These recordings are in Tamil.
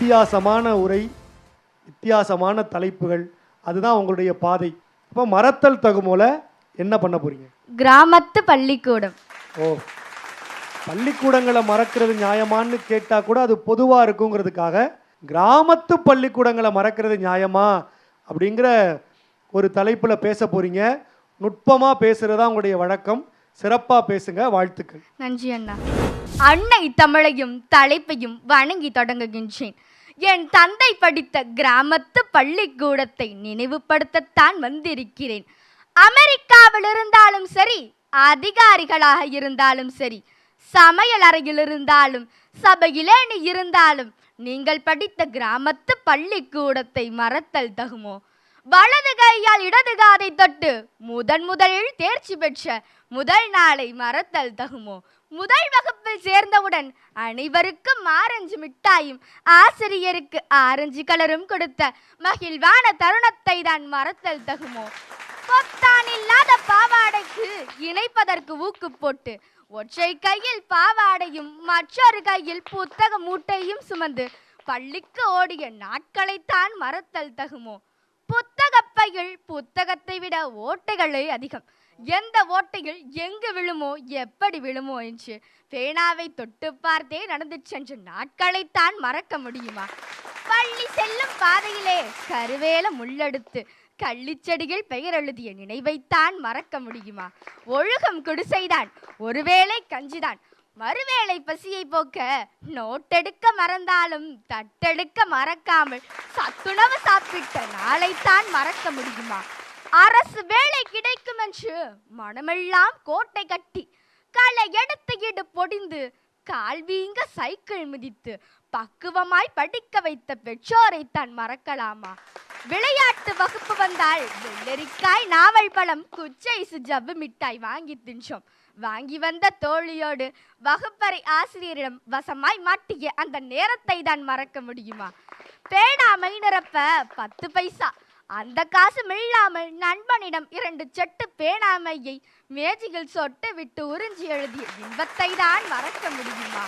வித்தியாசமான உரை வித்தியாசமான தலைப்புகள் அதுதான் உங்களுடைய பாதை. இப்போ மறத்தல் தகுமோல என்ன பண்ண போறீங்க? கிராமத்து பள்ளிக்கூடம். ஓ பள்ளிக்கூடங்களை மறக்கிறது நியாயமான்னு கேட்டால் கூட அது பொதுவாக இருக்குங்கிறதுக்காக கிராமத்து பள்ளிக்கூடங்களை மறக்கிறது நியாயமா அப்படிங்கிற ஒரு தலைப்பில் பேச போறீங்க. நுட்பமாக பேசுகிறதா உங்களுடைய வழக்கம். சிறப்பாக பேசுங்க. வாழ்த்துக்கள். நன்றி அண்ணா. அன்னை தமிழையும் தலைப்பையும் வணங்கி தொடங்குகின்றேன். என் தந்தை படித்த கிராமத்து பள்ளிக்கூடத்தை நினைவுபடுத்தத்தான் வந்திருக்கிறேன். அமெரிக்காவில் இருந்தாலும் சரி அதிகாரிகளாக இருந்தாலும் சரி சமையல் அறையில் இருந்தாலும் சபையிலே நீ இருந்தாலும் நீங்கள் படித்த கிராமத்து பள்ளிக்கூடத்தை மறத்தல் தகுமோ? வலது கையால் இடது காதை தொட்டு முதன் முதலில் தேர்ச்சி பெற்ற முதல் நாளை மறத்தல் தகுமோ? முதல் வகுப்பில் சேர்ந்தவுடன் அனைவருக்கும் ஆரஞ்சு மிட்டாயும் ஆசிரியருக்கு ஆரஞ்சு கலரும் கொடுத்த மகிழ்வான தருணத்தை தான் மறத்தல் தகுமோ? பொத்தான் இல்லாத பாவாடைக்கு இணைப்பதற்கு ஊக்கு போட்டு ஒற்றை கையில் பாவாடையும் மற்றொரு கையில் புத்தக மூட்டையும் சுமந்து பள்ளிக்கு ஓடிய நாட்களைத்தான் மறத்தல் தகுமோ? ஓட்டைகள் புத்தகத்தை விட ஓட்டைகளே அதிகம். எந்த ஓட்டையில் எங்கு விழுமோ எப்படி விழுமோ என்று பேனாவை தொட்டு பார்த்தே நடந்து சென்ற நாட்களைத்தான் மறக்க முடியுமா? பள்ளி செல்லும் பாதையிலே கருவேல முள்ளெடுத்து கள்ளிச்செடியில் பெயர் எழுதிய நினைவைத்தான் மறக்க முடியுமா? ஒழுகும் குடிசைதான் ஒருவேளை கஞ்சிதான் மறுவேளை பசியை போக்க நோட்டெடுக்க மறந்தாலும் தட்டெடுக்க மறக்காமல் சத்துணவு சாப்பிட்ட நாளைத்தான் மறக்க முடியுமா? அரசு வேலை கிடைக்கும் என்று மனமெல்லாம் கோட்டை கட்டி களை எடுத்து இடு பொடிந்து கால் வீங்க சைக்கிள் மிதித்து பக்குவமாய் படிக்க வைத்த பெற்றோரை தான் மறக்கலாமா? விளையாட்டு வகுப்பு வந்தால் வெள்ளரிக்காய் நாவல் பழம் குச்சை ஜவ்வு மிட்டாய் வாங்கி தின்றோம். வாங்கி வந்த தோழியோடு வகுப்பறை ஆசிரியரிடம் வசமாய் மாட்டிய அந்த நேரத்தை தான் மறக்க முடியுமா? பேனா மை நிரப்ப பத்து பைசா அந்த காசு இல்லாமல் நண்பனிடம் இரண்டு செட்டு பேனாமையை மேஜையில் சொட்டு விட்டு உறிஞ்சி எழுதிய இன்பத்தை தான் மறக்க முடியுமா?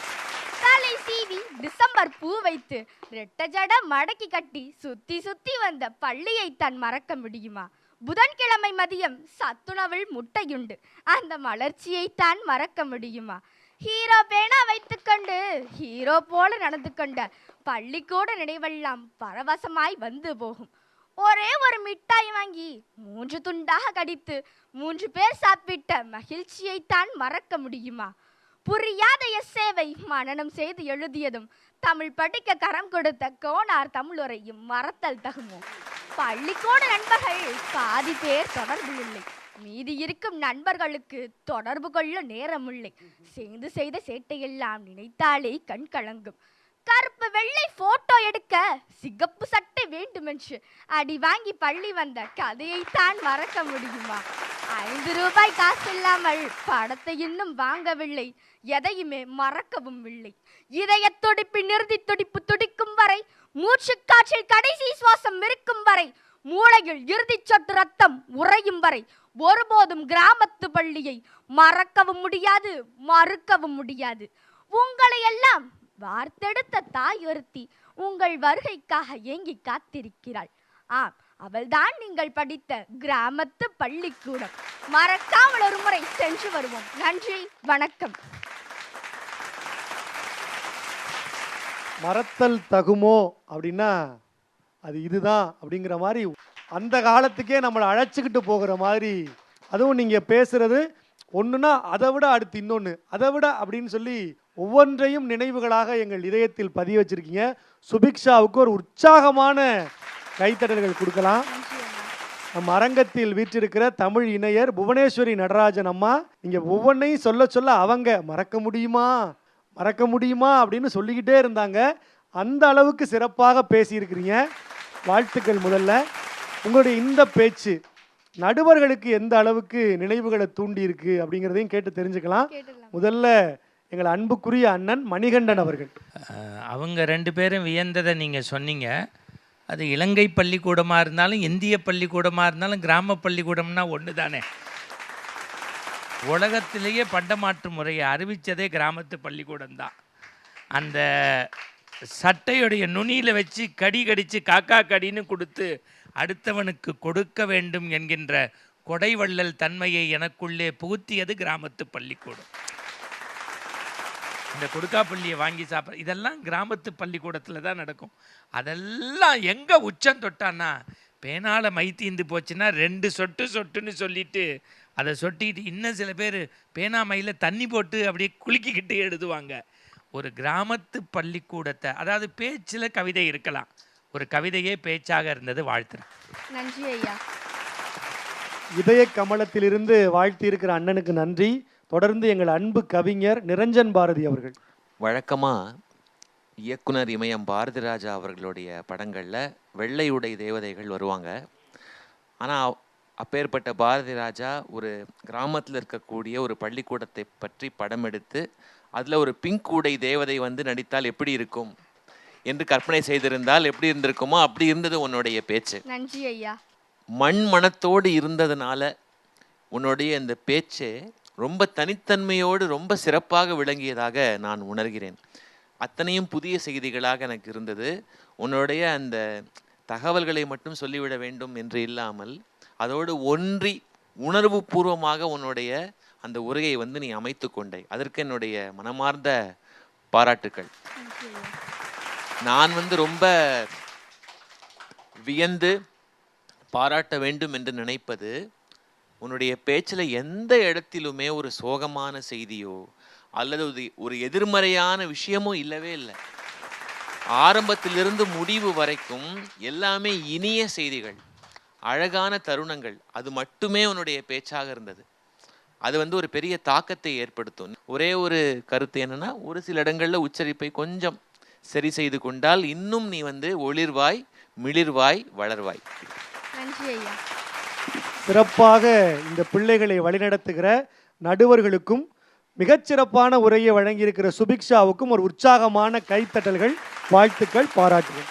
தலை சீவி டிசம்பர் பூ வைத்து ரெட்ட ஜட மடக்கி கட்டி சுத்தி சுத்தி வந்த பள்ளியை தான் மறக்க முடியுமா? புதன்கிழமை மதியம் சத்துணவில் முட்டையுண்டு. அந்த மலர்ச்சியைத்தான் மறக்க முடியுமா? ஹீரோ பேனா வைத்துக்கொண்டு ஹீரோ போல நடந்து கொண்ட பள்ளிக்கூட நினைவெல்லாம் பரவசமாய் வந்து போகும். ஒரே ஒரு மிட்டாய் வாங்கி மூன்று துண்டாக கடித்து மூன்று பேர் சாப்பிட்ட மகிழ்ச்சியைத்தான் மறக்க முடியுமா? புரியாத எஸ்ஏவை மனனம் செய்து எழுதியதும் தமிழ் படிக்க கரம் கொடுத்த கோனார் தமிழுரையும் மறத்தல் தகுமோ? பள்ளிக்கூட நண்பர்கள் பாதி பேர் தொடர்பு இல்லை மீதி இருக்கும் நண்பர்களுக்கு தொடர்பு கொள்ள நேரமில்லை. சேர்ந்து செய்த சேட்டையெல்லாம் நினைத்தாலே கண் கலங்கும். கருப்பு வெள்ளை போட்டோ எடுக்க சிகப்பு சட்டை வேண்டுமென்று அடி வாங்கி பள்ளி வந்த கதையைத்தான் மறக்க முடியுமா? ஐந்து ரூபாய் காசு இல்லாமல் படத்தை இன்னும் வாங்கவில்லை. எதையுமே மறக்கவும் இல்லை. இதய துடிப்பு நிறுதி துடிப்பு துடிக்கும் வரை மூச்சு காற்றில் கடைசி சுவாசம் இருக்கும் வரை மூளையில் இறுதிச் சொட்டு ரத்தம் உறையும் வரை ஒருபோதும் கிராமத்து பள்ளியை மறக்கவும் முடியாது மறுக்கவும் முடியாது. உங்களை எல்லாம் வார்த்தெடுத்த தாய் ஒருத்தி உங்கள் வருகைக்காக ஏங்கி காத்திருக்கிறாள். ஆம் அவள்தான் நீங்கள் படித்த கிராமத்து பள்ளிக்கூடம். மறக்காமல் ஒரு முறை சென்று வருவோம். நன்றி வணக்கம். மறத்தல் தகுமோ அப்படின்னா அது இதுதான் அப்படிங்கிற மாதிரி அந்த காலத்துக்கே நம்மளை அழைச்சிக்கிட்டு போகிற மாதிரி அதுவும் நீங்கள் பேசுகிறது ஒன்றுனா அதை விட அடுத்து இன்னொன்று அதை விட அப்படின்னு சொல்லி ஒவ்வொன்றையும் நினைவுகளாக எங்கள் இதயத்தில் பதிய வச்சுருக்கீங்க. சுபிக்ஷாவுக்கு ஒரு உற்சாகமான கைத்தட்டல்கள் கொடுக்கலாம். நம்ம அரங்கத்தில் வீற்றிருக்கிற தமிழ் இணையர் புவனேஸ்வரி நடராஜன் அம்மா இங்கே ஒவ்வொன்றையும் சொல்ல சொல்ல அவங்க மறக்க முடியுமா? மறக்க முடியுமா அப்படின்னு சொல்லிக்கிட்டே இருந்தாங்க. அந்த அளவுக்கு சிறப்பாக பேசியிருக்கிறீங்க. வாழ்த்துக்கள் முதல்ல. உங்களுடைய இந்த பேச்சு நடுவர்களுக்கு எந்த அளவுக்கு நினைவுகளை தூண்டி இருக்கு அப்படிங்கிறதையும் கேட்டு தெரிஞ்சுக்கலாம். முதல்ல எங்கள் அன்புக்குரிய அண்ணன் மணிகண்டன் அவர்கள். அவங்க ரெண்டு பேரும் வியந்ததை நீங்கள் சொன்னீங்க. அது இலங்கை பள்ளிக்கூடமாக இருந்தாலும் இந்திய பள்ளிக்கூடமாக இருந்தாலும் கிராம பள்ளிக்கூடம்னா ஒன்று தானே உலகத்திலேயே பண்டமாற்று முறையை அறிவித்ததே கிராமத்து பள்ளிக்கூடம் தான் அந்த சட்டையுடைய நுனியில் வச்சு கடி கடித்து காக்கா கடின்னு கொடுத்து அடுத்தவனுக்கு கொடுக்க வேண்டும் என்கின்ற கொடைவள்ளல் தன்மையை எனக்குள்ளே புகுத்தியது கிராமத்து பள்ளிக்கூடம். இந்த கொடுக்காப்பள்ளியை வாங்கி சாப்பிட்ற இதெல்லாம் கிராமத்து பள்ளிக்கூடத்தில் தான் நடக்கும். அதெல்லாம் எங்கே உச்சம் தொட்டான்னா பேனால மை தீந்து போச்சுன்னா ரெண்டு சொட்டு சொட்டுன்னு சொல்லிட்டு அதை சொட்டிட்டு இன்னும் சில பேர் பேனா மையில் தண்ணி போட்டு அப்படியே குலுக்கிக்கிட்டு எழுதுவாங்க. ஒரு கிராமத்து பள்ளிக்கூடத்தை அதாவது பேச்சில் கவிதை இருக்கலாம். ஒரு கவிதையே பேச்சாக இருந்தது வாழ்த்துறேன். நன்றி ஐயா. இதய கமலத்திலிருந்து வாழ்த்தி இருக்கிற அண்ணனுக்கு நன்றி. தொடர்ந்து எங்கள் அன்பு கவிஞர் நிரஞ்சன் பாரதி அவர்கள். வழக்கமாக இயக்குனர் இமயம் பாரதிராஜா அவர்களுடைய படங்களில் வெள்ளை உடை தேவதைகள் வருவாங்க. ஆனால் அப்பேற்பட்ட பாரதி ராஜா ஒரு கிராமத்தில் இருக்கக்கூடிய ஒரு பள்ளிக்கூடத்தை பற்றி படம் எடுத்து அதில் ஒரு பிங்க் உடை தேவதை வந்து நடித்தால் எப்படி இருக்கும்? என்று கற்பனை செய்திருந்தால் எப்படி இருந்திருக்குமோ அப்படி இருந்தது உன்னுடைய பேச்சு. நன்றி ஐயா. மண் மனத்தோடு இருந்ததுனால உன்னுடைய இந்த பேச்சு ரொம்ப தனித்தன்மையோடு ரொம்ப சிறப்பாக விளங்கியதாக நான் உணர்கிறேன். அத்தனையும் புதிய செய்திகளாக எனக்கு இருந்தது. உன்னுடைய அந்த தகவல்களை மட்டும் சொல்லிவிட வேண்டும் என்று இல்லாமல் அதோடு ஒன்றி உணர்வு பூர்வமாக உன்னுடைய அந்த உரையை வந்து நீ அமைத்து கொண்டே அதற்கு என்னுடைய மனமார்ந்த பாராட்டுக்கள். நான் வந்து ரொம்ப வியந்து பாராட்ட வேண்டும் என்று நினைப்பது உன்னுடைய பேச்சில் எந்த இடத்திலுமே ஒரு சோகமான செய்தியோ அல்லது ஒரு எதிர்மறையான விஷயமோ இல்லவே இல்லை. ஆரம்பத்திலிருந்து முடிவு வரைக்கும் எல்லாமே இனிய செய்திகள். அழகான தருணங்கள். அது மட்டுமே உன்னுடைய பேச்சாக இருந்தது. அது வந்து ஒரு பெரிய தாக்கத்தை ஏற்படுத்தும். ஒரே ஒரு கருத்து என்னன்னா ஒரு சில இடங்கள்ல உச்சரிப்பை கொஞ்சம் சரி செய்து கொண்டால் இன்னும் நீ வந்து ஒளிர்வாய் மிளிர்வாய் வளர்வாய். நன்றி ஐயா. சிறப்பாக இந்த பிள்ளைகளை வழிநடத்துகிற நடுவர்களுக்கும் மிகச்சிறப்பான உரையை வழங்கியிருக்கிற சுபிக்ஷாவுக்கும் ஒரு உற்சாகமான கைத்தட்டல்கள் வாழ்த்துக்கள் பாராட்டுகள்.